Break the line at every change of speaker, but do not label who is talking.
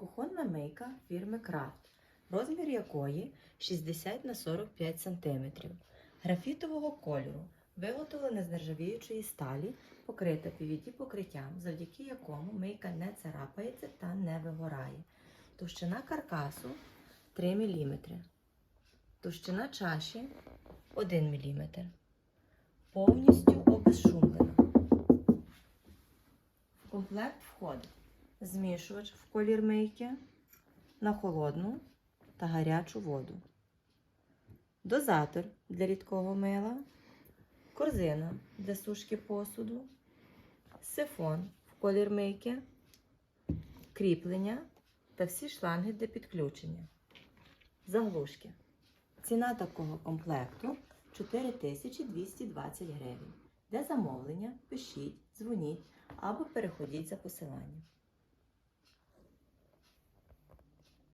Кухонна мийка фірми Крафт, розмір якої 60 на 45 см, графітового кольору, виготовлена з нержавіючої сталі, покрита PVD покриттям, завдяки якому мийка не царапається та не вигорає. Товщина каркасу 3 мм. Товщина чаші 1 мм. Повністю обезшумлена. В комплект входить змішувач в колір мийки на холодну та гарячу воду, дозатор для рідкого мила, корзина для сушки посуду, сифон в колір мийки, кріплення та всі шланги для підключення. Заглушки. Ціна такого комплекту 4220 гривень. Для замовлення пишіть, дзвоніть або переходіть за посиланням.